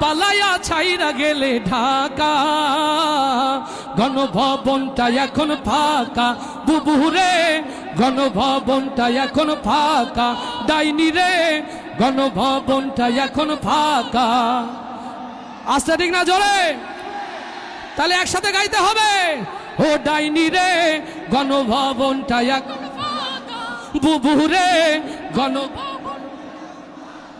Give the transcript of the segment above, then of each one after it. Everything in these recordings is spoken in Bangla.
পালাইয়া ছাইরা গেলে ঢাকা। গণভবনটা এখন ফাঁকা। বুবুরে, গণভবনটা এখন ফাঁকা। ডাইনি রে, গণভবনটা এখন ফাঁকা। আসতে ঠিক না জোরে? তাহলে একসাথে গাইতে হবে। ও ডাইনি রে, গণভবনটা এক বুবুরে, গণ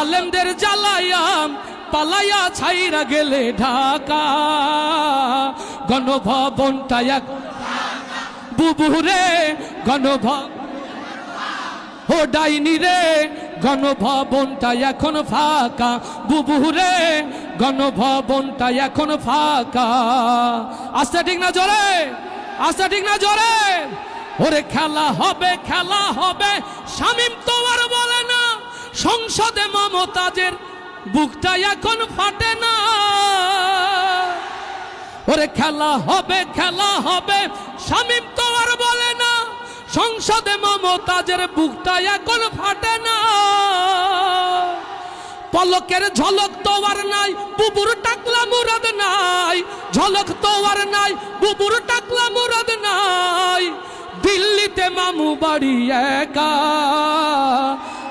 আলেমদের জ্বালাইয়া পালাইয়া ছাইরা গেলে ঢাকা। গণভবনটা এক বুবুরে গণভব ও ডাইনি রে, গণভবনটা এখন ফাঁকা। বুবুরে, গণভবনটা এখন ফাঁকা। আস্তে ঠিক না জোরে? আস্তে ঠিক না জোরে? ওরে খেলা হবে খেলা হবে। শামিম তোমার বলে সংসদে মমতাজের বুকটা এখন ফাটে না। ওরে খেলা হবে খেলা হবে শামিম তো আর বলে না, সংসদে মমতাজের বুকটা এখন ফাটে না। পলকের ঝলক তো আর নাই, বুবুর টাকলা মুরাদ নাই, ঝলক তো আর নাই, বুবুর টাকলা মুরাদ নাই। দিল্লিতে মামু বাড়ি একা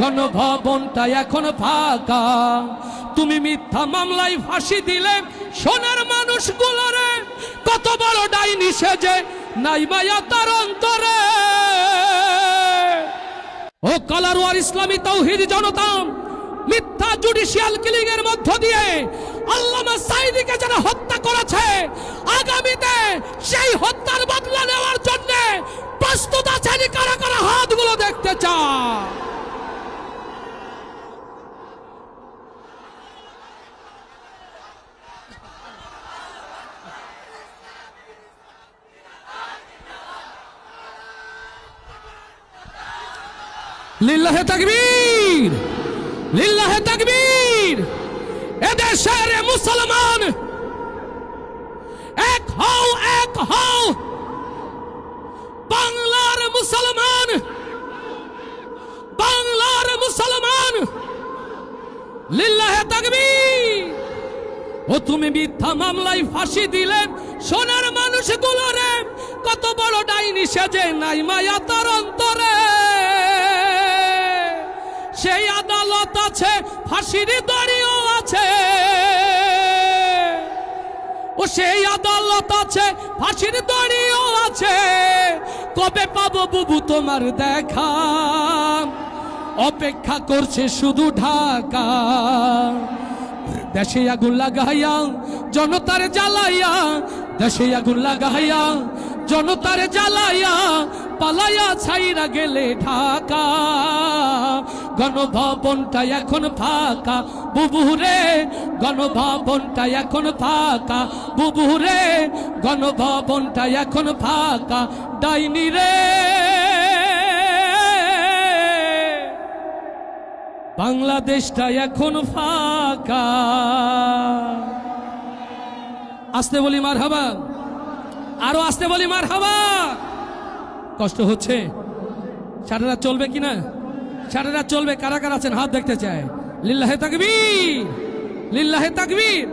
গণভবনটা এখন ফাঁকা। তুমি মিথ্যা মামলায় ফাঁসি দিলে সোনার মানুষগুলোরে। কত বড় ডাইনি সেজে নাই মায়া তার অন্তরে। ও কলারওয়ার ইসলামী তৌহিদ জনতা, মিথ্যা জুডিশিয়াল কিলিং এর মধ্য দিয়ে আল্লামা সাইদিকে যারা হত্যা করেছে, আগামীতে সেই হত্যার বদলা নেওয়ার জন্য প্রস্তুত আছেন কারা কারা হাতগুলো দেখতে চায় লিল্লাহে তাকবীর লিল্লাহে তাকবীর। এদেশের মুসলমান, এক হও এক হও। বাংলার মুসলমান বাংলার মুসলমান, লিল্লাহে তাকবীর। ও তুমি মিথ্যা মামলায় ফাঁসি দিলেন সোনার মানুষগুলোরে কত বড় ডাইনি সেজে নাই মায়া তার অন্তরে। সেই আদালত আছে, ফাঁসির দড়িও আছে। ও সেই আদালত আছে, ফাঁসির দড়িও আছে। কবে পাবো বুবু তোমার দেখা? অপেক্ষা করছে শুধু ঢাকা। দেশে আগুন লাগাইয়া, জনতার জ্বালাইয়া, দেশে আগুন লাগাইয়া, জনতার জ্বালাইয়া পালাইয়া ছাইরা গেলে ঢাকা। গণভবনটা এখন ফাঁকা। বুবুরে, গণভবনটা এখন ফাঁকা। বুবুরে, গণভবনটা এখন ফাঁকা। ডাইনি রে। বাংলাদেশটা এখন ফাঁকা। আসতে বলি মার হাবা আরও আসতে বলি মার হাবা কষ্ট হচ্ছে? সারা রাত চলবে কিনা? সারা রাত চলবে, কারা কারা আছেন? হাত দেখতে চায়। লিল্লাহে তাকবীর! লিল্লাহে তাকবীর!